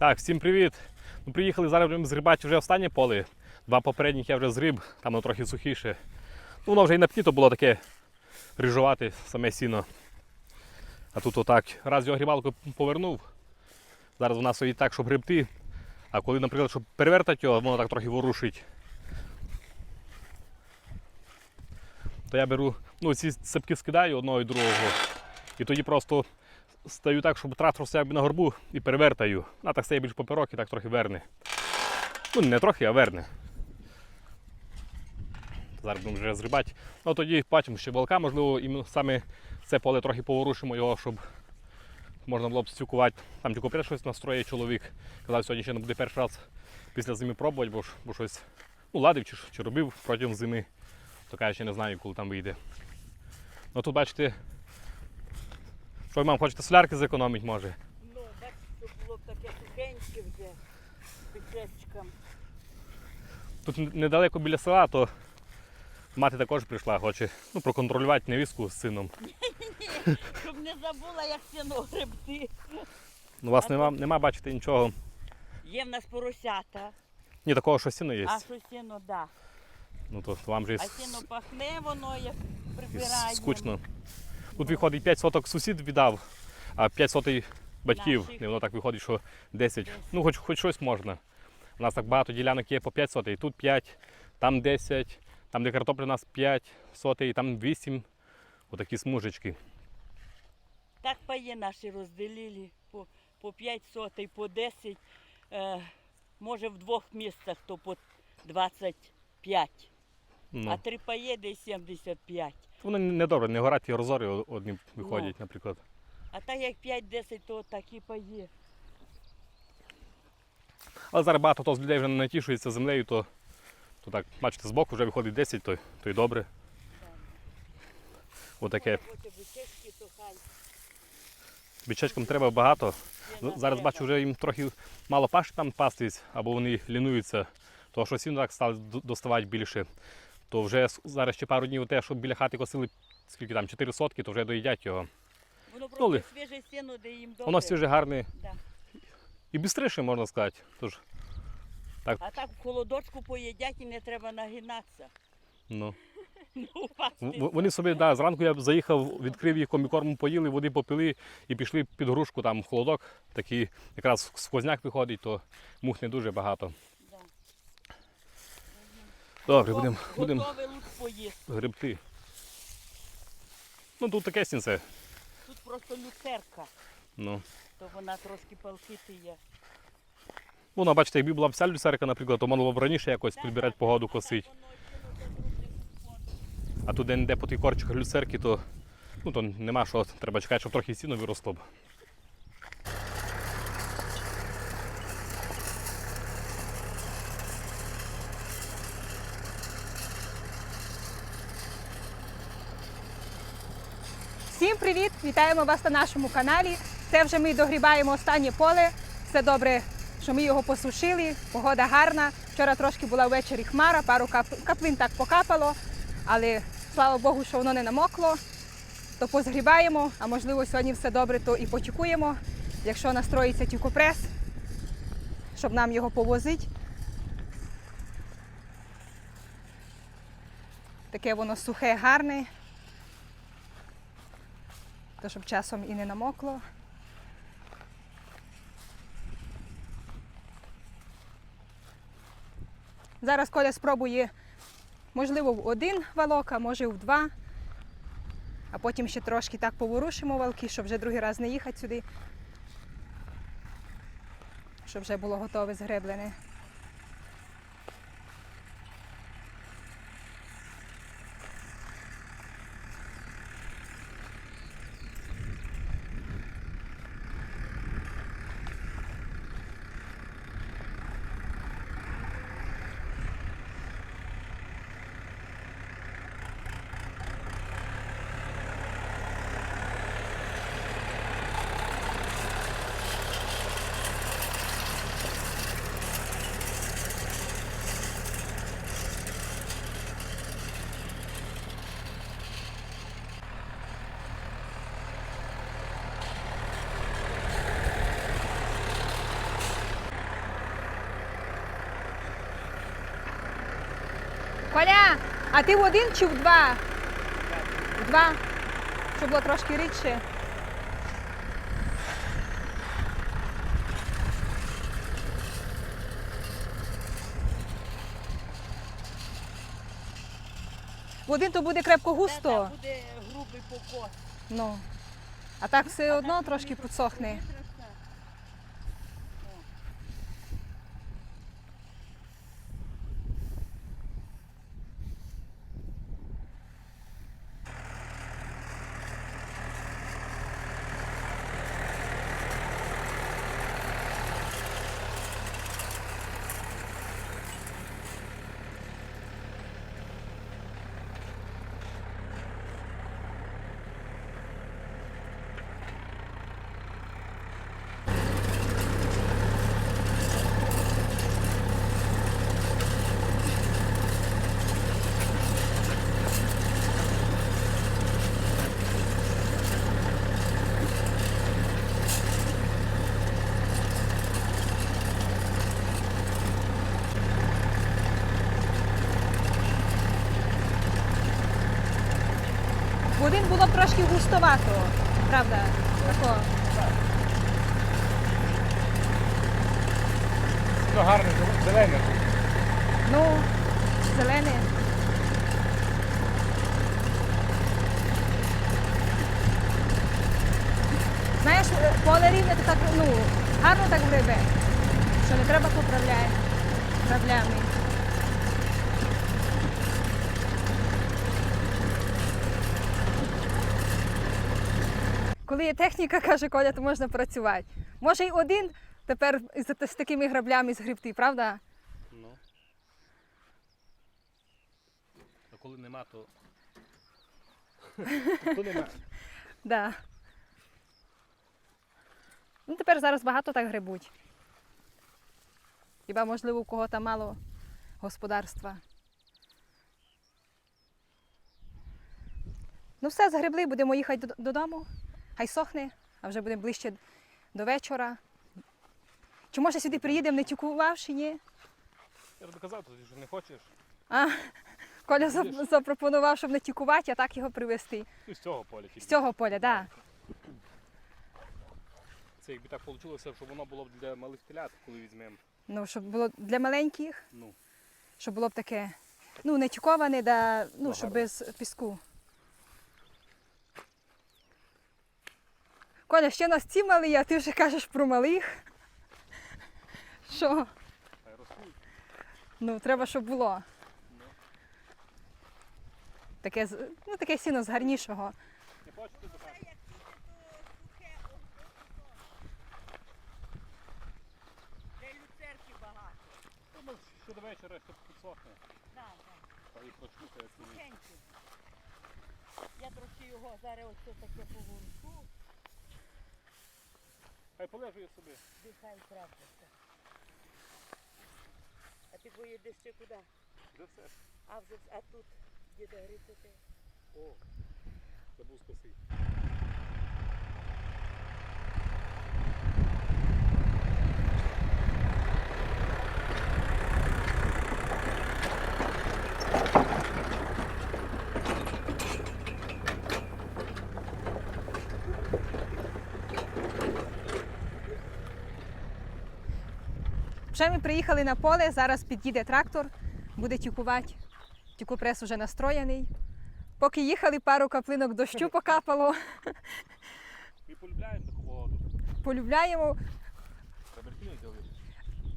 Так, всім привіт. Ну, приїхали зараз будемо згрібати вже останнє поле. Два попередніх я вже зриб, там воно трохи сухіше. Ну, воно вже і на пні то було таке рижувати саме сіно. А тут отак. Раз його грібалку повернув. Зараз вона стоїть так, щоб гребти. А коли, наприклад, щоб перевертати його, воно так трохи ворушить. То я беру, ну, ці цепки скидаю одного і другого. І тоді просто стаю так, щоб трактор стояв на горбу і перевертаю. А так стає більш поперок і так трохи верне. Ну, не трохи, а верне. Зараз будемо вже зрибати. Ну тоді бачимо, що балка, можливо, і саме це поле трохи поворушимо його, щоб можна було б стюкувати. Там тільки перше щось настроє чоловік. Казав, сьогодні ще не буде перший раз після зими пробувати, бо, бо щось ну, ладив чи, чи робив протягом зими. То каже, ще не знаю, коли там вийде. Ну тут бачите, що мам, хочете солярки зекономити може. Ну, бачиш, щоб було б таке сухеньке вже печечкам. Тут недалеко біля села, то мати також прийшла, хоче ну, проконтролювати невістку з сином. Щоб не забула, як сіно гребти. Ну, у вас А нема, нема, бачите, нічого. Є в нас поросята, Ні, такого, що сіно є. а що сіно, да. Ну то вам же А сіно пахне, воно як і прибирає. скучно. Тут виходить 5 соток сусід віддав, а 5 соток батьків. І воно так виходить, що 10. Ну, хоч, хоч щось можна. У нас так багато ділянок є по 5 сотей. Тут 5, там 10, там де картопля у нас 5 сотей, там 8. Отакі смужечки. Так паї наші розділили по, по 5 сотей, по 10. Е, може в двох місцях то по 25. Ну. А три паї десь 75. Воно не добре, не горять і розори одні виходять, Ну. наприклад. А так як 5-10, то такі паї. Але зараз багато хто з людей вже не натішується землею, то, то так, бачите, збоку вже виходить 10, то, то й добре. Отаке. Бічечкам треба багато. Зараз треба. бачу, вже їм трохи мало паші там пастись, або вони лінуються, то що сіно так стали доставати більше. То вже зараз ще пару днів те, що біля хати косили скільки там, 4 сотки, то вже доїдять його. Воно Ну, просто свіже сіно, де їм добре. Воно свіже гарне Да. і швидше, можна сказати. Тож, А так в холодочку поїдять і не треба нагинатися. ну. Ну. В- Вони собі, да, зранку я заїхав, відкрив їх комікормом, поїли, води попили і пішли під грушку, там холодок, такий якраз сквозняк виходить, то мух не дуже багато. Добре, будемо будем грибти. Ну тут таке сінце. Тут просто люцерка, Ну. то вона трошки палкити є. Воно, бачите, якби була вся люцерка, наприклад, то було б раніше якось підбирати погоду косить. А тут де-не-де по тих корчиках люцерки, то, ну, то нема що, треба чекати, щоб трохи сіно виросло б. Всім привіт! Вітаємо вас на нашому каналі. Це вже ми догрібаємо останнє поле. Все добре, що ми його посушили. Погода гарна. Вчора трошки була ввечері хмара, пару каплин так покапало, але слава Богу, що воно не намокло. То позгрібаємо, а можливо сьогодні все добре, то і потюкуємо, якщо настроїться тюкопрес, щоб нам його повозити. Таке воно сухе, гарне. То щоб часом і не намокло. Зараз Коля спробує, можливо, в один валок, а може в два. А потім ще трошки так поворушимо валки, щоб вже другий раз не їхати сюди. Щоб вже було готове згреблене. Коля, а ти в один чи в два? В два. Щоб було трошки рідше. В один то буде крепко густо. буде грубий покос. Ну. А так все одно трошки підсохне. В один було трошки густовато, правда? Тако. Ну гарне, зелене. Ну, зелене. Знаєш, е, поле рівне то так, ну, гарно так грибе, що не треба поправляти граблями. Коли є техніка, каже Коля, то можна працювати. Може й один тепер з, з такими граблями згребти, правда? Ну. А коли нема, то. то нема. Да. Ну, тепер зараз багато так грибуть. Хіба, можливо, у кого там мало господарства. Ну все, загребли, будемо їхати додому. Хай сохне, а вже будемо ближче до вечора. Чи може сюди приїдемо, не тюкувавши, ні? Я ж доказав, ти ж не хочеш. А, Коля зап- запропонував, щоб не тюкувати, а так його привезти. Ну, з цього поля тільки. З цього поля, так. Да. Це якби так вийшло, щоб воно було б для малих телят, коли візьмемо. Ну, щоб було для маленьких. Ну, щоб було б таке, ну, не тюковане, да, Ну, щоб без піску. Коля, ще нас ці малі, а ти вже кажеш про малих. Що? Ну, треба, щоб було. Таке, ну, таке сіно з гарнішого. Не хочете до? Де люцерки багато. То може ще до вечора щоб підсохне. Да, да. Та і прочмукає Я трохи його зараз оце таке поворушу, Хай полежує собі. дихай правда. А ти поїдеш ще куди? За все? А вже а тут діда грицати. О, забув скосити. Вже ми приїхали на поле, зараз під'їде трактор, буде тюкувати. Тюкопрес вже настроєний. Поки їхали, пару каплинок дощу покапало. Ми полюбляємо таку погоду. Полюбляємо.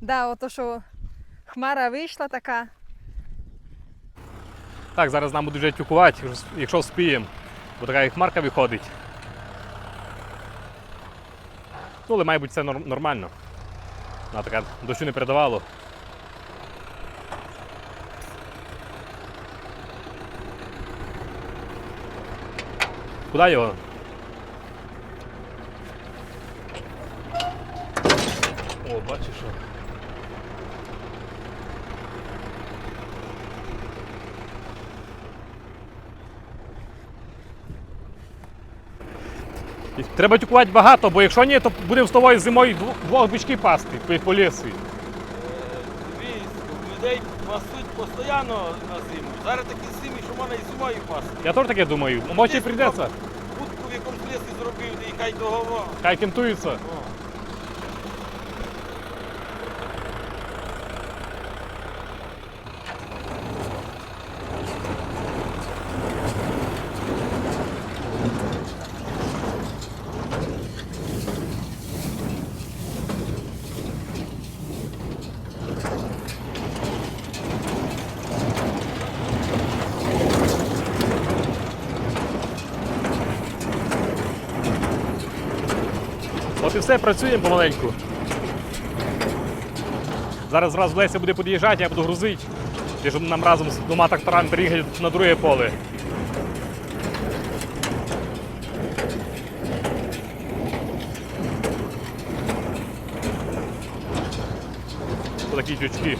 Да, ото що хмара вийшла така. Так, зараз нам будуть вже тюкувати, якщо вспіємо. Бо така і хмарка виходить. Ну, але має бути все нормально. Вона така дощу не передавало. Куди його? О, бачиш що. І Треба тюкувати багато, бо якщо ні, то будемо з тобою зимою двох, бички пасти по, лісу. Людей пасуть постійно на зиму. Зараз такі зимі, що можна і зимою пасти. Я теж таке думаю. Може і прийдеться. Будку в якомусь лісі зробив, і хай договор. Хай кентуються. Все, працюємо помаленьку. Зараз зразу Леся буде під'їжджати, я буду грузити. І щоб нам разом з двома тракторами переїхати на друге поле. Такі тючки.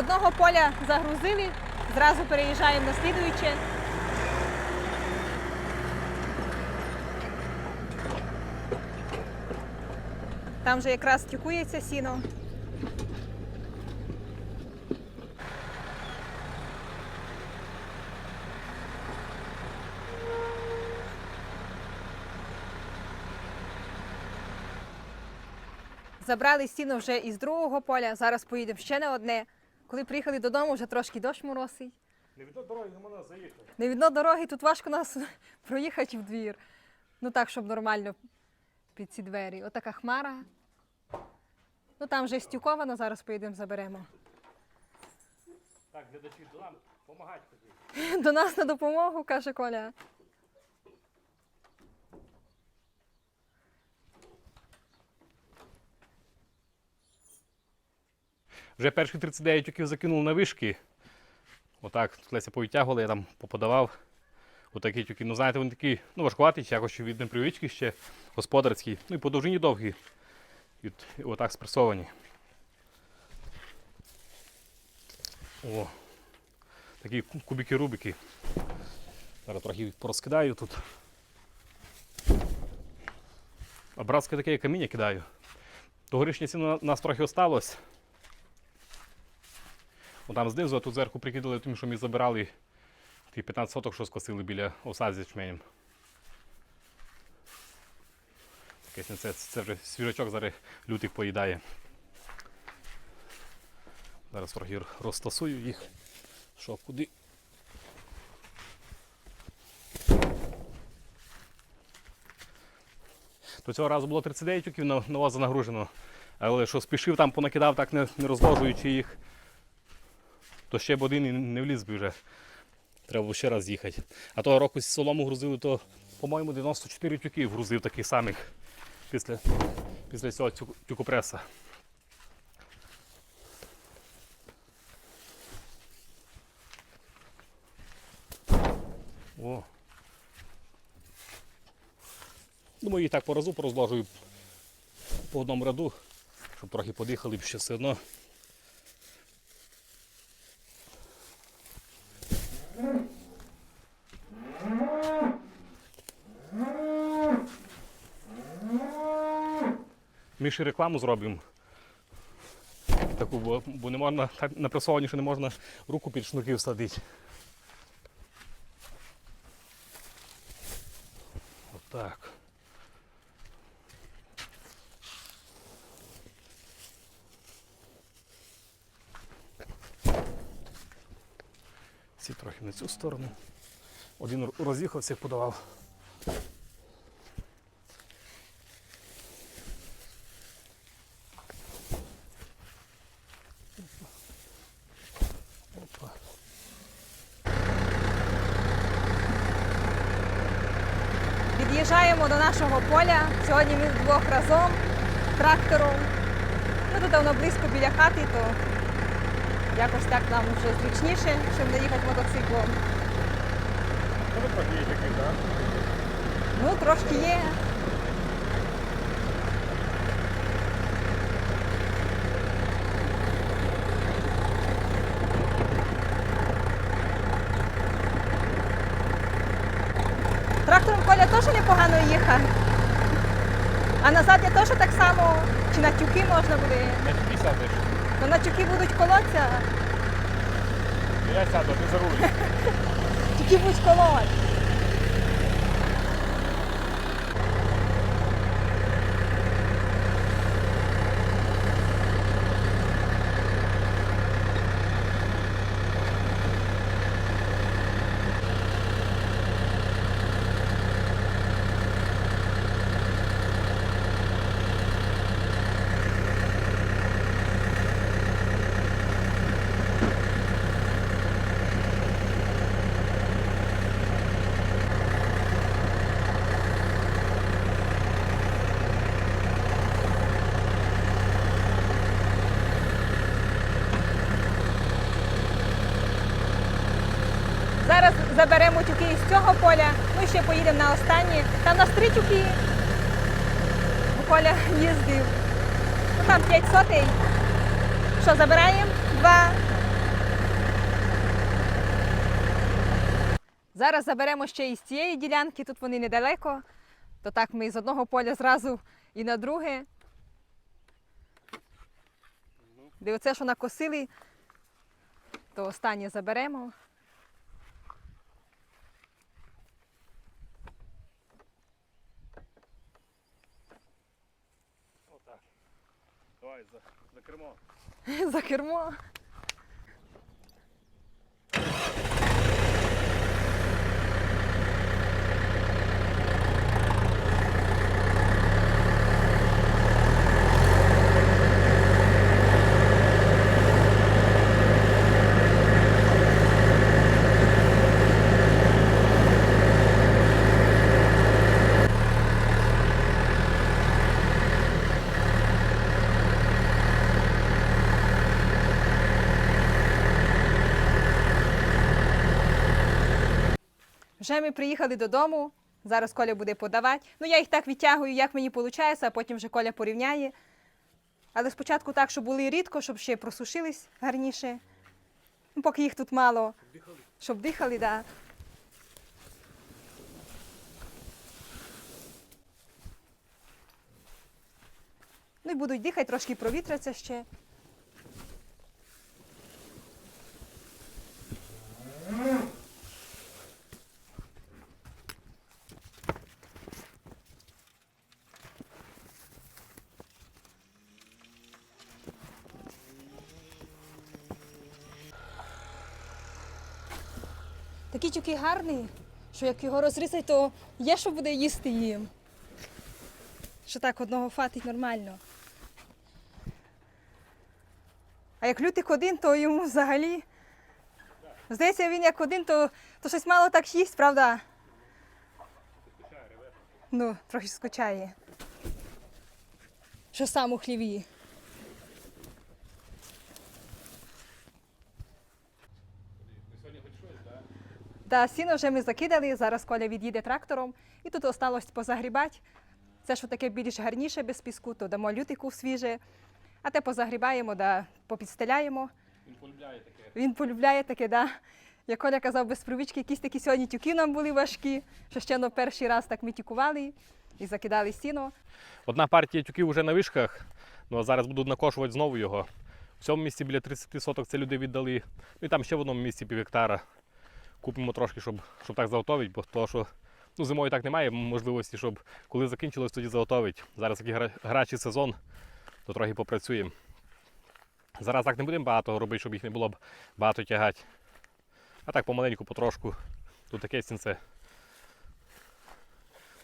Одного поля загрузили, зразу переїжджаємо на слідуюче. Там вже якраз тікується сіно. Забрали сіно вже із другого поля, зараз поїдемо ще на одне. Коли приїхали додому, вже трошки дощ моросить. Не від дороги не можна заїхати. Не видно дороги, тут важко нас проїхати в двір. Ну так, щоб нормально під ці двері. Отака хмара. Ну там вже стюковано, зараз поїдемо заберемо. Так, глядачі, до нам допомагати. До нас на допомогу, каже Коля. Вже перші 39 тюків закинули на вишки. Отак, тут Леся повитягувала, я там поподавав. Отакі тюки. Ну, знаєте, вони такі, ну, важкуваті, якось від непривички ще, господарські. Ну і по довжині довгі. І, от- і отак спресовані. О, такі ку- кубики-рубики. Зараз трохи їх порозкидаю тут. А братське таке каміння кидаю. Тогорічні ціни у нас трохи осталось. Там знизу, а тут зверху прикидали, тому що ми забирали ті 15 соток, що скосили біля осад з ячменем. Таке, це, це вже свіжачок зараз лютик поїдає. Зараз трохи розтасую їх. Що куди. До цього разу було 39 тюків на, на вас нагружено. Але що спішив там понакидав, так не, не розложуючи їх, то ще б один і не вліз би вже. Треба було ще раз їхати. А того року з солому грузили, то, по-моєму, 94 тюки грузив таких самих після, після цього тюк- тюкопреса. О. Думаю, їх так по разу порозложую по одному ряду, щоб трохи подихали б ще все одно. Ми ще рекламу зробимо. Таку, бо, бо не можна, так напресовані, що не можна руку під шнурки всадити. Отак. Ці трохи на цю сторону. Один роз'їхався, подавав. Опа. Під'їжджаємо до нашого поля. Сьогодні ми вдвох разом трактором. Ну, тут воно близько біля хати, то якось так нам вже зручніше, щоб не їхати мотоциклом. Ну? Ну, трошки є. Трактором Коля теж непогано їхав. А назад я теж так само. Чи на тюки можна буде? На тюки сядеш. Ну на тюки будуть колотися. Я сяду, ти за руль. тюки будуть колоть. Зараз заберемо тюки із цього поля, і ще поїдемо на останнє. Там нас три тюки. Бо Коля їздив. Ну там 5 сотей. Що, забираємо? Два. Зараз заберемо ще із цієї ділянки, тут вони недалеко. То так ми з одного поля зразу і на друге. Де оце, що накосили, то останнє заберемо. Отак. За, за кермо. За кермо. Вже ми приїхали додому. Зараз Коля буде подавати. Ну, я їх так відтягую, як мені виходить, а потім вже Коля порівняє. Але спочатку так, щоб були рідко, щоб ще просушились гарніше. Ну, поки їх тут мало. Щоб дихали, так. Да. Ну і будуть дихати, трошки провітряться ще. Такий тюки гарний, що як його розрізати, то є, що буде їсти їм. Що так одного фатить нормально. А як лютик один, то йому взагалі. Здається, він як один, то, то щось мало так їсть, правда? Ну, трохи скучає. Що сам у хліві. Та сіно вже ми закидали, зараз Коля від'їде трактором, і тут осталось позагрібати. Це що таке більш гарніше без піску, то дамо лютику свіже, а те позагрібаємо, да попідстеляємо. Він полюбляє таке. Він полюбляє таке, да. Як Коля казав, без привички, якісь такі сьогодні тюки нам були важкі, що ще на перший раз так ми тюкували і закидали сіно. Одна партія тюків вже на вишках, ну а зараз будуть накошувати знову його. В цьому місці біля 30 соток це люди віддали. Ну і там ще в одному місці пів гектара. Купимо трошки, щоб, щоб так заготовити, бо того, що ну, зимою так немає можливості, щоб коли закінчилось, тоді заготовити. Зараз такий гарячий сезон, то трохи попрацюємо. Зараз так не будемо багато робити, щоб їх не було б багато тягати. А так помаленьку, потрошку. Тут таке сінце.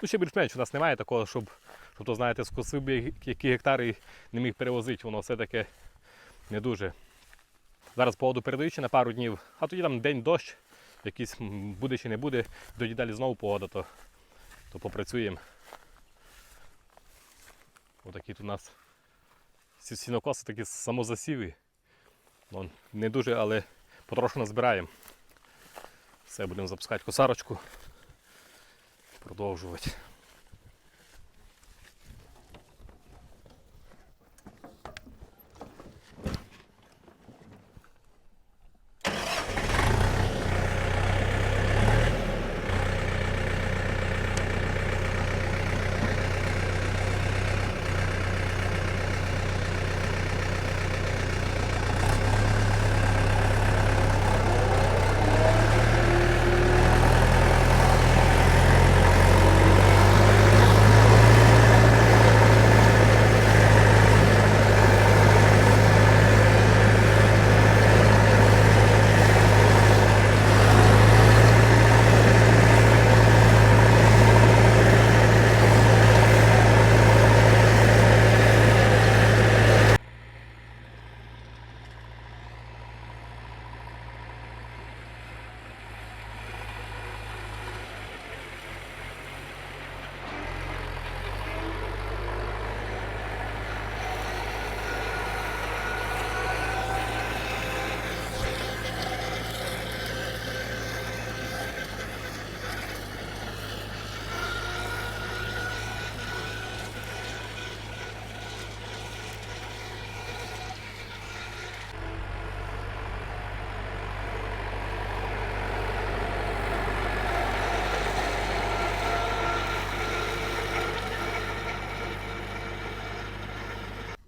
Ну, ще більш-менш у нас немає такого, щоб, щоб то, знаєте, скосив би які гектари не міг перевозити, воно все таке не дуже. Зараз погоду передаючи на пару днів, а тоді там день дощ, якийсь буде чи не буде, тоді далі знову погода, то, то попрацюємо. Отакі тут у нас сінокоси такі самозасіви. Ну, не дуже, але потрошку назбираємо. Все, будемо запускати косарочку. Продовжувати.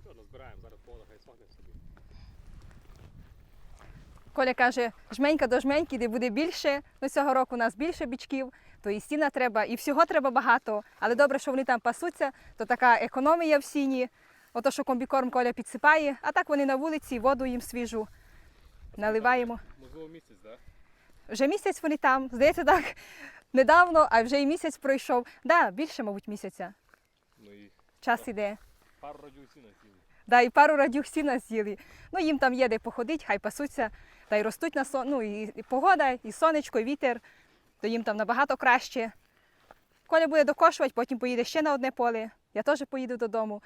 Що, назбираємо, зараз погода хай сохне собі. Коля каже, жменька до жменьки, де буде більше. Ну, цього року у нас більше бічків, то і сіна треба, і всього треба багато. Але добре, що вони там пасуться, то така економія в сіні. Ото, що комбікорм Коля підсипає, а так вони на вулиці, воду їм свіжу наливаємо. Можливо, місяць, так? Вже місяць вони там, здається, так недавно, а вже і місяць пройшов. Да, більше, мабуть, місяця. Ну і Час іде. пару радіусінок сіли. Да, і пару радюх сіна з'їли. Ну, їм там є де походити, хай пасуться, та й ростуть на сон. Ну, і, погода, і сонечко, і вітер, то їм там набагато краще. Коля буде докошувати, потім поїде ще на одне поле. Я теж поїду додому.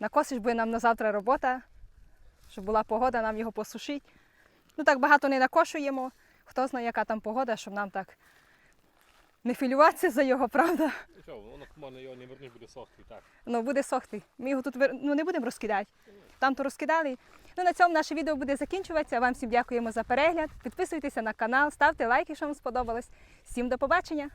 Накосиш буде нам на завтра робота, щоб була погода, нам його посушить. Ну так багато не накошуємо. Хто знає, яка там погода, щоб нам так не філюватися за його, правда. Що, воно можна його не вернуть, буде сохти, так. Ну, буде сохти. Ми його тут вир- ну, не будемо розкидати. Там то розкидали. Ну, на цьому наше відео буде закінчуватися. Вам всім дякуємо за перегляд. Підписуйтеся на канал, ставте лайки, якщо вам сподобалось. Всім до побачення!